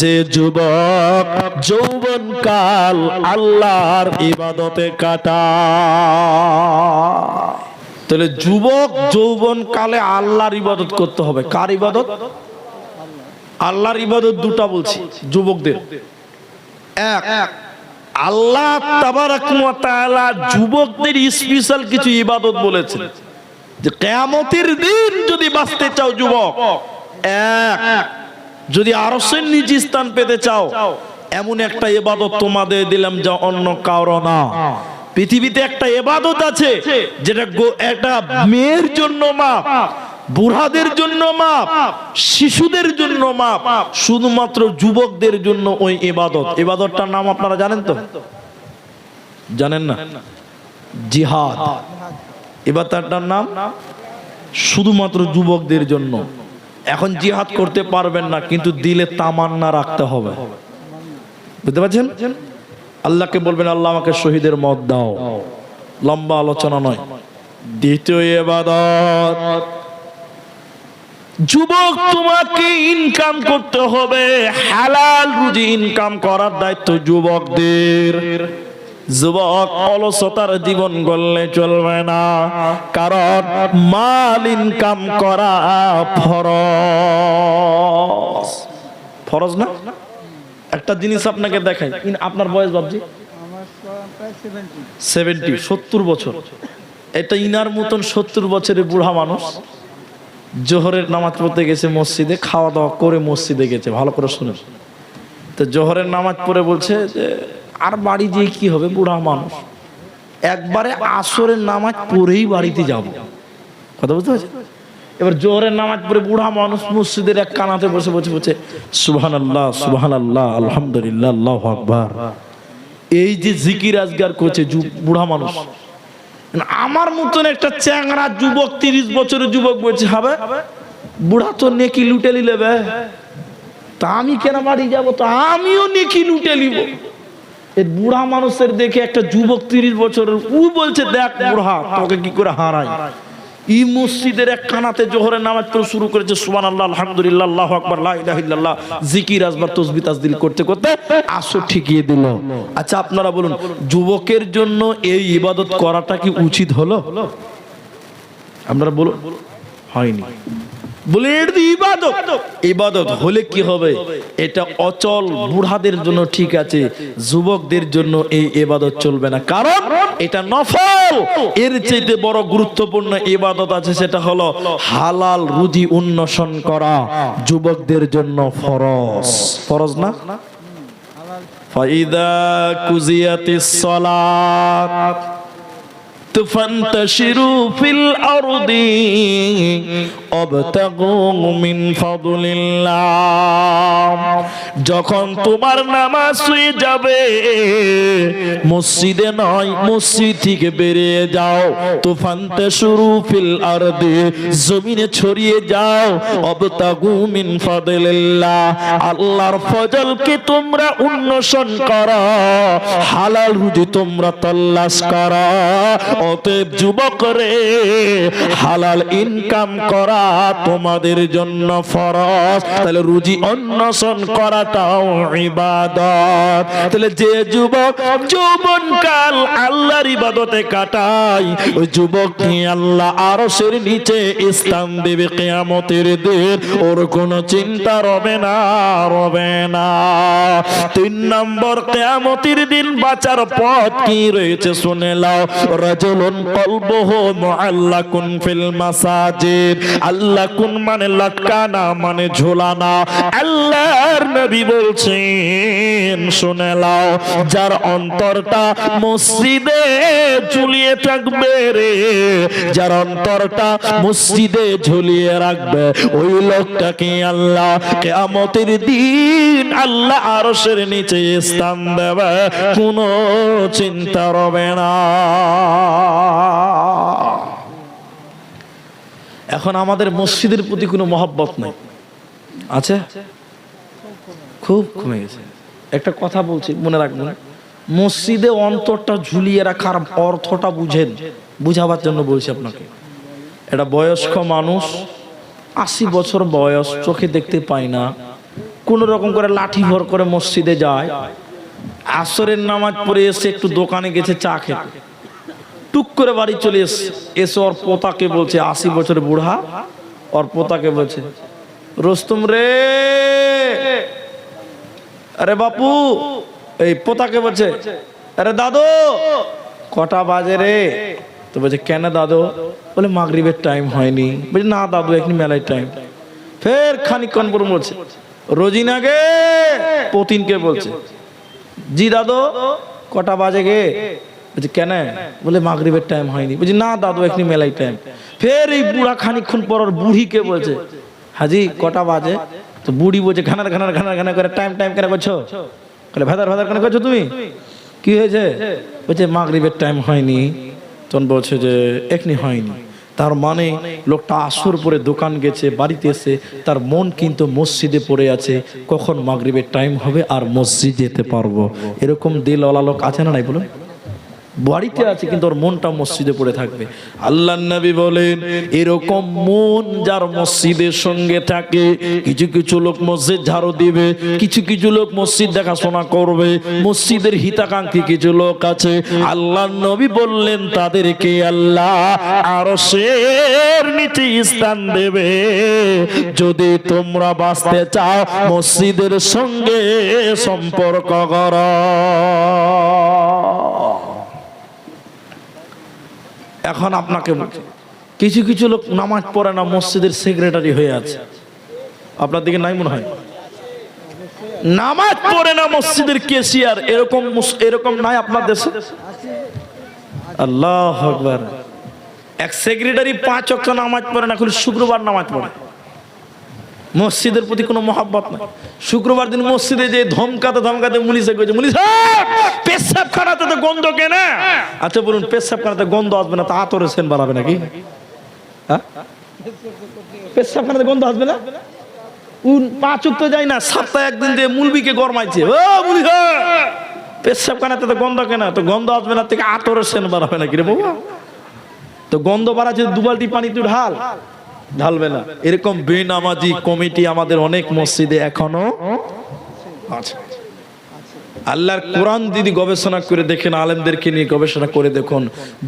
যে যুবক যৌবন কাল আল্লাহর ইবাদতে কাটা। তাহলে যুবক যৌবন কালে আল্লাহর ইবাদত করতে হবে। কার ইবাদত? আল্লাহর ইবাদত দুটা বলছি, যুবকদের। এক, আল্লাহ যুবকদের স্পেশাল কিছু ইবাদত বলেছেন। যে কিয়ামতের দিন যদি বাঁচতে চাও যুবক, এক যদি আরশের নিজ স্থান পেতে চাও, এমন একটা এবাদত তোমাদের দিলাম যা অন্য কারও না। পৃথিবীতে একটা ইবাদত আছে, যেটা একটা মেয়ের জন্য মাপ, বুড়াদের জন্য মাপ, শিশুদের জন্য মাপ, শুধুমাত্র যুবকদের জন্য ওই এবাদত। এবাদতটার নাম আপনারা জানেন তো? জানেন না? জিহাদ। ইবাদতটার নাম, শুধুমাত্র যুবকদের জন্য। এখন জিহাদ করতে পারবেন না, কিন্তু দিলে তামান্না রাখতে হবে। বুঝতে পারছেন? আল্লাহকে বলবেন, আল্লাহ আমাকে শহীদের মত দাও। লম্বা আলোচনা নয়। দ্বিতীয় যুবক, তোমাকে ইনকাম করতে হবে। হালাল রুজি ইনকাম করার দায়িত্ব যুবকদের। যুবক অলসতার জীবন গড়লে চলবে না। কারণ মাল ইনকাম করা ফরজ। ফরজ না? একটা জিনিস আপনাকে দেখাই। আপনার বয়স বাবজি সেভেন্টি সত্তর বছর। এটা ইনার মতন সত্তর বছরের বুড়া মানুষ জোহরের নামাজ পড়তে গেছে মসজিদে, খাওয়া দাওয়া করে মসজিদে গেছে। ভালো করে শুনে তো জোহরের নামাজ পড়ে বলছে যে আর বাড়ি যেয়ে কি হবে, বুড়া মানুষ? একবারে আসরের নামাজ পড়েই বাড়িতে যাব। কথা বুঝতে পারছি এবার জোহরের নামাজ পড়ে বুড়া মানুষ মসজিদের এক কানাতে বসে বসে বসে সুবহান আল্লাহ সুবহান আল্লাহ আলহামদুলিল্লাহ, আল্লাহ আকবার। এই যে জিকির আজগার করছে বুড়া মানুষ। আমার মতন একটা চ্যাংরা যুবক, তিরিশ বছরের যুবক বলছে, হবে? বুড়া তো নেকি লুটে নিলে তা আমি কেন বাড়ি যাব? তো আমিও নেকি লুটে নিব। এই বুড়া মানুষের দেখে একটা যুবক তিরিশ বছরের উ বলছে, দেখ বুড়া, তোকে কি করে হারাই? ই মসজিদের এক কানাতে জোহরের নামাজ পড়ে শুরু করেছে সুবহান আল্লাহ আলহামদুলিল্লাহ, আল্লাহ আকবার, লা ইলাহা ইল্লাল্লাহ, জিকির আসবার তসবি তাসদিল করতে করতে আসো ঠিকিয়ে দিল। আচ্ছা আপনারা বলুন, যুবকের জন্য এই ইবাদত করাটা কি উচিত হলো? আপনারা বলুন, হয়নি। বলে এটা তো ইবাদত ইবাদত হলে কি হবে এটা অচল বুড়াদের জন্য ঠিক আছে যুবকদের জন্য এই ইবাদত চলবে না কারণ এটা নফল এর চাইতে বড় গুরুত্বপূর্ণ ইবাদত আছে সেটা হলো হালাল রুজি উন্নসন করা যুবকদের জন্য ফরজ ফরজ না ফাইদা কুজিয়াতিস সালাত فانتشروا في الأرض মিন ফদুলিল্লাহ। যখন তোমার নামাজ হয়ে যাবে, মসজিদে নয়, মসজিদ থেকে বেরিয়ে যাও। তুফানতে শুরু ফিল আরদে, জমিনে ছড়িয়ে যাও। অবতাগু মিন আল্লাহর ফজলকে তোমরা উন্নসন কর? হালাল রুজি তোমরা তল্লাশ করো। অতএব যুবক রে, হালাল ইনকাম করা তোমাদের জন্য ফরজ। তাহলে রুজি অন্বেষণ করাটাও ইবাদত। তাহলে যে যুবক যৌবন কাল আল্লাহর ইবাদতে কাটাই ওই যুবক আল্লাহ আরশের নিচে স্থান দেবে কিয়ামতের দিন। ওর কোনো চিন্তা রবে না রবে না। তিন নম্বর, কিয়ামতের দিন বাঁচার পথ কি রয়েছে শুনে লাও রাজুলুন কলবুহু মুআল্লাকুন ফিল মাসাজিদ। আল্লাহ কুন মানে লটকানা মানে ঝোলানা? আল্লাহর নবী বলছেন, শুনে লাও যার অন্তরটা মসজিদে ঝুলিয়ে থাকবে রে, যার অন্তরটা মসজিদে ঝুলিয়ে রাখবে, ওই লোকটাকে আল্লাহ কিয়ামতের দিন আল্লাহ আরশের নিচে স্থান দেবে, কোনো চিন্তা রবে না। এখন আমাদের মসজিদের প্রতি কোনো মহব্বত নেই। আছে? খুব কমে গেছে। একটা কথা বলছি, মনে রাখবেন। মসজিদে অন্তরটা ঝুলিয়ে রাখার অর্থটা বুঝেন। বুঝাবার জন্য বলছি আপনাকে। এটা বয়স্ক মানুষ, আশি বছর বয়স, চোখে দেখতে পায় না। কোন রকম করে লাঠি ভর করে মসজিদে যায়। আসরের নামাজ পড়ে এসে একটু দোকানে গেছে চা খেতে। টুক করে বাড়ি চলে এসে এসে, ওর পোতাকে বলছে, আশি বছর বুড়া, ওর পোতাকে বলছে, রোস্তম রে, আরে বাপু, এই পোতাকে বলছে, আরে দাদু, কটা বাজে রে? তো বলছে, কেন দাদু? বলে, মাগরিবের টাইম হয়নি। বলছে, না দাদু, এখনি মেলায় টাইম ফের খানিকক্ষণ পর বলছে, রোজিনা গে, পতিনকে বলছে, জি দাদু, কটা বাজে গে? বলছে, কেন? বলে, মাগরিবের টাইম হয়নি। বলছি, না দাদু, এখনি মেলাই টাইম ফের এই বুড়া খানিকক্ষণ পর বুড়িকে বলছে, হাজি, কটা বাজে? তো বুড়ি বলছে, ঘানার ঘানার ঘানার ঘানার করে টাইম টাইম কেন করছ বলে, ভেদার ভেদার কেন করছ তুমি? কি হয়েছে? বলছে, মাগরিবের টাইম হয়নি। তখন বলছে যে, এখনি হয়নি। তার মানে লোকটা আসর পরে দোকান গেছে, বাড়িতে এসে, তার মন কিন্তু মসজিদে পড়ে আছে। কখন মাগরিবের টাইম হবে আর মসজিদ যেতে পারব? এরকম দিলওয়ালা লোক আছে না নাই বলুন? বাড়িতে আছে, কিন্তু ওর মনটা মসজিদে পড়ে থাকবে। আল্লাহ নবী বলেন, এরকম মন যার মসজিদের সঙ্গে থাকে, কিছু কিছু লোক মসজিদ ঝাড়ু দিবে, কিছু কিছু লোক মসজিদ দেখাশোনা করবে, মসজিদের হিতাকাঙ্ক্ষী কিছু লোক আছে। আল্লাহ নবী বললেন, তাদেরকে আল্লাহ আরও শের নিচে স্থান দেবে। যদি তোমরা বাঁচতে চাও, মসজিদের সঙ্গে সম্পর্ক করো। এখন আপনাকে কিছু কিছু লোক নামাজ পড়ে না, মসজিদের সেক্রেটারি হয়ে আছে। আপনার দিকে নাই মনে হয়? নামাজ পড়ে না, মসজিদের কেসিয়ার এরকম এরকম নাই আপনার দেশে? আল্লাহ এক সেক্রেটারি পাঁচ অক্ষ নামাজ পড়ে না, খালি শুক্রবার নামাজ পড়ে। মসজিদের প্রতি কোনো মহাব্বত নাই। শুক্রবার দিন মসজিদে যে ধমকাতে ধমকাতে মুলিশে কইছে মুলিশ পেশাব খানাতে তো গন্ধ কেনা? আচ্ছা বলুন, পেশাব খানাতে গন্ধ আসবে না, তা আতরে সেন বাড়াবে নাকি? হ্যাঁ? পেশাব খানাতে গন্ধ আসবে না? উন পাঁচ তো যায় না, সপ্তাহে একদিন যে মুলবিকে গরমাইছে। ও মুলি পেশাব খানাতে তো গন্ধ কেনা, তো গন্ধ আসবে না থেকে আতরে সেন বাড়াবে নাকি রে বাবা তো গন্ধ বাড়াচ্ছে দু বালতি পানি তুই ঢাল। ঢালবে না। এরকম বেনামাজি কমিটি আমাদের অনেক মসজিদে এখনও আছে। আল্লাহর কোরআন দিদি গবেষণা করে দেখেন, আলেমদেরকে নিয়ে গবেষণা করে দেখুন,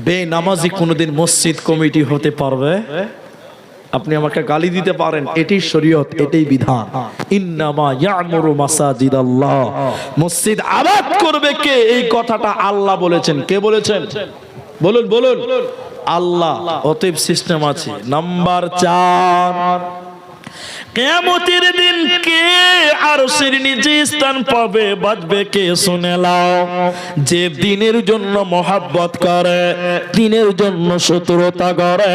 বেনামাজি কোনোদিন মসজিদ কমিটি হতে পারবে? আপনি আমাকে গালি দিতে পারেন এটাই শরীয়ত, এটাই বিধান। ইন্নামা ইয়ামুরু মাসাজিদ আল্লাহ মসজিদ আবাদ করবে কে? এই কথাটা আল্লাহ বলেছেন। কে বলেছেন? বলুন বলুন। আল্লাহ অতএব সিস্টেম আছে। নাম্বার চার কেমতের দিন কে আর নিচে স্থান পাবে বাজবে কে শুনে লাও যে দিনের জন্য মহাব্বত করে, দিনের জন্য শত্রুতা করে,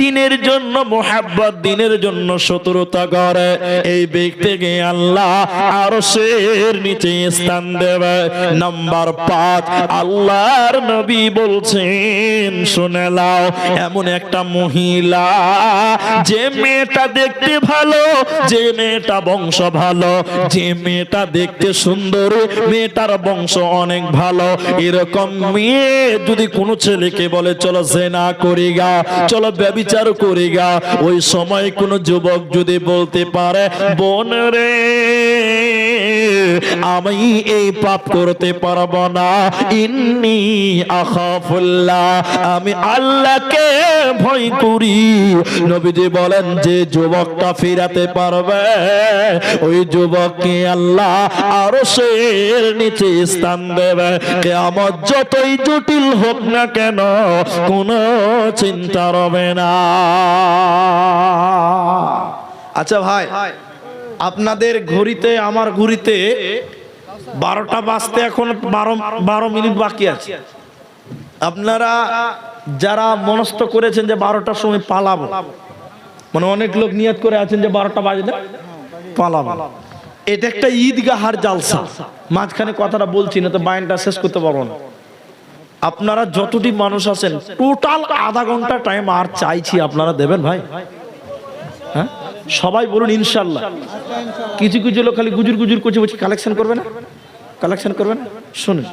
দিনের জন্য মহাব্বত, দিনের জন্য শত্রুতা করে, এই ব্যক্তিকে আল্লাহ আর সের নিচে স্থান দেবে। নাম্বার পাঁচ, আল্লাহর নবী বলছেন, শুনে লাও এমন একটা মহিলা যে মেয়েটা দেখতে ভালো যে মেয়েটা বংশ ভালো, যে মেয়েটা দেখতে সুন্দর, মেয়েটার বংশ অনেক ভালো। এরকম মেয়ে যদি কোনো ছেলেকে বলে, চলো জেনা করি গা, চলো ব্যবিচার করি গা। ওই সময় কোনো যুবক যদি বলতে পারে, বোন রে, আমি এই পাপ করতে পারব না। ইন্নি আখাফুল্লাহ, আমি আল্লাহকে ভয় করি। নবীজি বলেন, যে যুবকটা ফিরাতে পারবে? ওই যুবককে আল্লাহ আরও সের নিচে স্থান দেবে। আমার যতই জটিল হোক না কেন, কোনো চিন্তা রবে না। আচ্ছা ভাই, আপনাদের ঘড়িতে, আমার ঘড়িতে বারোটা বাজতে এখন বারো বারো মিনিট বাকি আছে। আপনারা যারা মনস্থ করেছেন যে বারোটার সময় পালাবো মানে অনেক লোক নিয়ত করে আছেন যে বারোটা বাজলে। পালাবো। এটা একটা ঈদগাহার জালসা। মাঝখানে কথাটা বলছি না তো বাইনটা শেষ করতে পারব না। আপনারা যতটি মানুষ আছেন টোটাল আধা ঘণ্টা টাইম আর চাইছি আপনারা দেবেন ভাই। হ্যাঁ? সবাই বলুন ইনশাল্লাহ কিছু কিছু লোক খালি গুজুর গুজুর করছে, বলছি কালেকশন করবে না? কালেকশন করবে না? শুনুন।